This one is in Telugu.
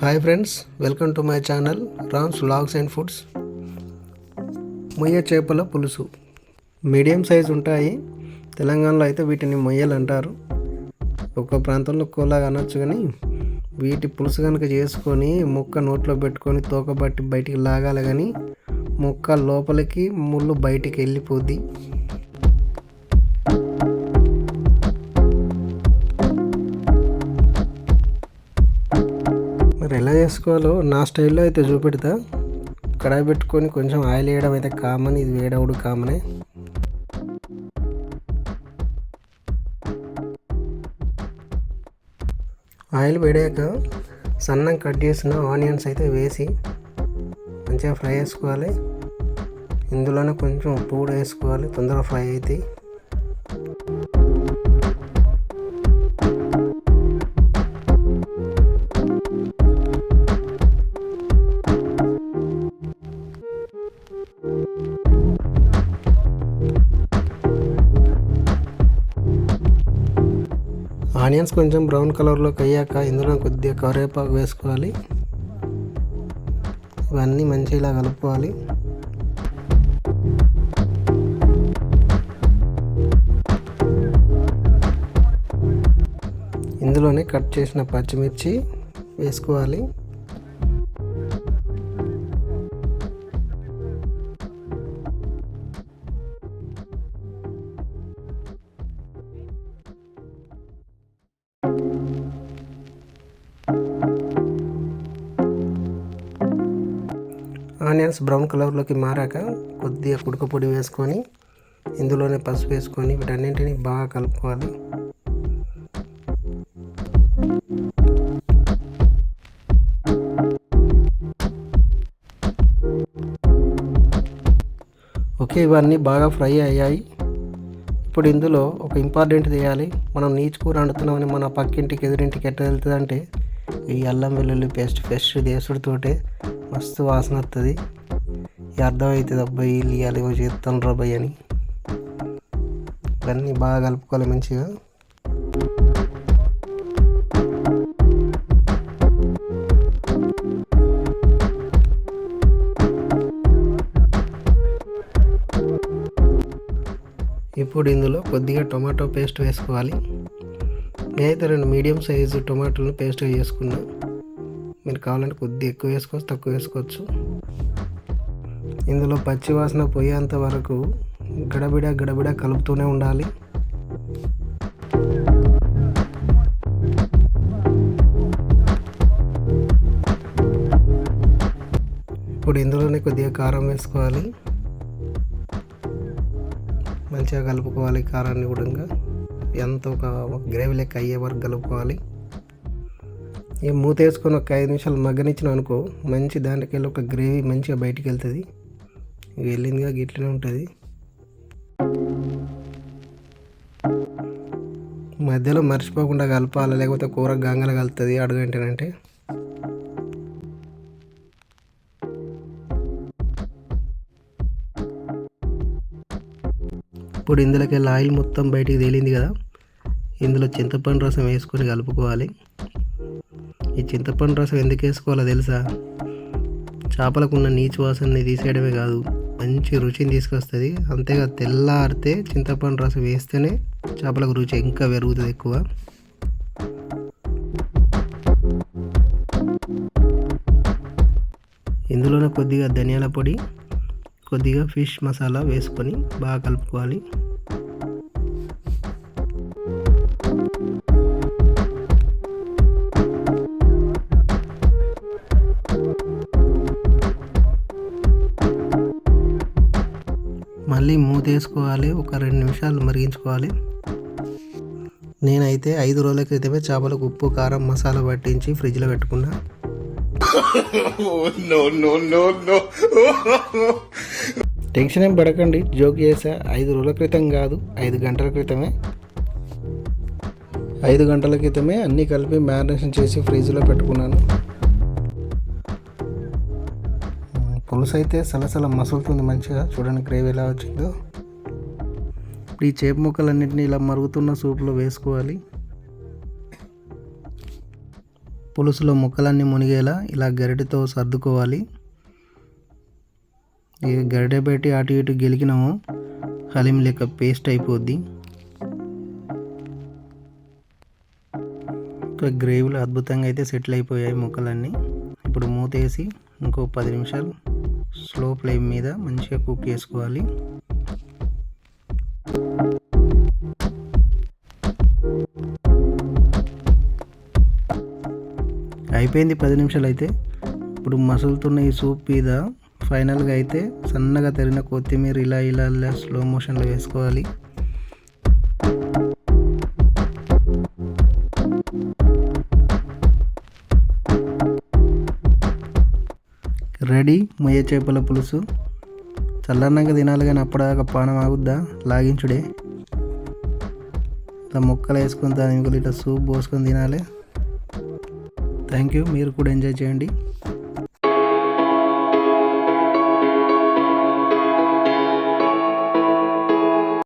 Hi friends welcome to my channel Rams vlogs and foods మొయ్య చేపల పులుసు. మీడియం సైజ్ ఉంటాయి తెలంగాణలో అయితే వీటిని మొయ్యలు అంటారు. ఒక ప్రాంతంలో కోలాగా అనొచ్చు కానీ వీటి పులుసు కనుక చేసుకొని ముక్క నోట్లో పెట్టుకొని తోకబట్టి బయటికి లాగాలి కానీ ముక్క లోపలికి ముళ్ళు బయటికి వెళ్ళిపోద్ది. చేసుకోవాలో నా స్టైల్లో అయితే చూపెడతా. కడాయి పెట్టుకొని కొంచెం ఆయిల్ వేయడం అయితే కామన్ ఇది వేడవుడు కామనే ఆయిల్ వేడాక సన్నం కట్ చేసిన ఆనియన్స్ అయితే వేసి మంచిగా ఫ్రై చేసుకోవాలి. ఇందులోనే కొంచెం ఉప్పు కూడా వేసుకోవాలి తొందరగా ఫ్రై అవుతాయి ఆనియన్స్ కొంచెం బ్రౌన్ కలర్లోకి అయ్యాక ఇందులో కొద్దిగా కరివేపాకు వేసుకోవాలి. ఇవన్నీ మంచిగా ఇలా కలుపుకోవాలి. ఇందులోనే కట్ చేసిన పచ్చిమిర్చి వేసుకోవాలి. ఆనియన్స్ బ్రౌన్ కలర్లోకి మారాక కొద్దిగా కుడుకపొడి వేసుకొని ఇందులోనే పసుపు వేసుకొని వీటన్నింటిని బాగా కలుపుకోవాలి. ఓకే ఇవన్నీ బాగా ఫ్రై అయ్యాయి. ఇప్పుడు ఇందులో ఒక ఇంపార్టెంట్ చేయాలి మనం నీచుకూర వండుతున్నామని మన పక్కింటికి ఎదురింటికి ఎట్లా వెళ్తుంది అంటే ఈ అల్లం వెల్లుల్లి పేస్ట్ ఫ్రెష్ దేశుడితోటే మస్తు వాసన వస్తుంది ఈ అర్థమవుతుంది అబ్బాయి వీళ్ళు ఇవ్వాలి ఏమో చేస్తాను రాబాయి అని. ఇవన్నీ బాగా కలుపుకోవాలి మంచిగా. ఇప్పుడు ఇందులో కొద్దిగా టొమాటో పేస్ట్ వేసుకోవాలి. నేనైతే రెండు మీడియం సైజు టొమాటోలను పేస్ట్ చేసుకున్నాను మీరు కావాలంటే కొద్దిగా ఎక్కువ వేసుకోవచ్చు తక్కువ వేసుకోవచ్చు. ఇందులో పచ్చి వాసన పోయేంత వరకు గడబిడ గడబిడ కలుపుతూనే ఉండాలి. ఇప్పుడు ఇందులోనే కొద్దిగా కారం వేసుకోవాలి. మంచిగా కలుపుకోవాలి కారాన్ని కూడా ఎంత ఒక గ్రేవీ లెక్క అయ్యే వరకు కలుపుకోవాలి. ఈ మూత వేసుకొని ఒక ఐదు నిమిషాలు మగ్గనిచ్చిన అనుకో మంచి దాంట్లోకి వెళ్ళి ఒక గ్రేవీ మంచిగా బయటికి వెళ్తుంది ఇక వెళ్ళిందిగా గిట్లనే ఉంటుంది. మధ్యలో మర్చిపోకుండా కలపాలి లేకపోతే కూర గంగలు కలుతుంది అడుగంటేనంటే. ఇప్పుడు ఇందులోకి వెళ్ళి ఆయిల్ మొత్తం బయటికి తేలింది కదా ఇందులో చింతపండు రసం వేసుకొని కలుపుకోవాలి. ఈ చింతపండు రసం ఎందుకు వేసుకోవాలో తెలుసా? చేపలకు ఉన్న నీచు వాసనని తీసేయడమే కాదు మంచి రుచిని తీసుకొస్తుంది. అంతేగా తెల్లారితే చింతపండు రసం వేస్తేనే చేపలకు రుచి ఇంకా పెరుగుతుంది ఎక్కువ. ఇందులోనే కొద్దిగా ధనియాల పొడి కొద్దిగా ఫిష్ మసాలా వేసుకొని బాగా కలుపుకోవాలి. మళ్ళీ మూత వేసుకోవాలి ఒక రెండు నిమిషాలు మరిగించుకోవాలి. నేనైతే ఐదు రోజుల క్రితమే చేపలకు ఉప్పు కారం మసాలా పట్టించి ఫ్రిడ్జ్లో పెట్టుకున్నా. టెన్షన్ ఏం పడకండి. జోక్ చేసా. ఐదు రోజుల క్రితం కాదు. ఐదు గంటల క్రితమే. ఐదు గంటల క్రితమే అన్నీ కలిపి మ్యారినేషన్ చేసి ఫ్రిడ్జ్లో పెట్టుకున్నాను. పులుసు అయితే సలసల మసులుతుంది మంచిగా. చూడండి గ్రేవీ ఎలా వచ్చిందో. ఇప్పుడు ఈ చేప ముక్కలన్నింటినీ ఇలా మరుగుతున్న సూప్లో వేసుకోవాలి. పులుసులో ముక్కలన్నీ మునిగేలా ఇలా గరిటెతో సర్దుకోవాలి. ఇక గరిటె పెట్టి అటు ఇటు గెలికినాము. హలీం లెక్క పేస్ట్ అయిపోద్ది. గ్రేవీలు అద్భుతంగా అయితే సెటిల్ అయిపోయాయి ముక్కలన్నీ. ఇప్పుడు మూత వేసి ఇంకో పది నిమిషాలు స్లో ఫ్లేమ్ మీద మంచిగా కుక్ చేసుకోవాలి. అయిపోయింది పది నిమిషాలు అయితే ఇప్పుడు మసులుతున్న ఈ సూప్ మీద ఫైనల్గా అయితే సన్నగా తరిగిన కొత్తిమీర ఇలా ఇలా ఇలా స్లో మోషన్లో వేసుకోవాలి. రెడీ మొయ్య చేపల పులుసు. చల్లన్నాక తినాలి కానీ అప్పటిదాకా పానం ఆగుద్దా? లాగించుడే. ఇట్లా ముక్కలు వేసుకొని దాని ఇట్లా సూప్ పోసుకొని తినాలి. థ్యాంక్ యూ మీరు కూడా ఎంజాయ్ చేయండి.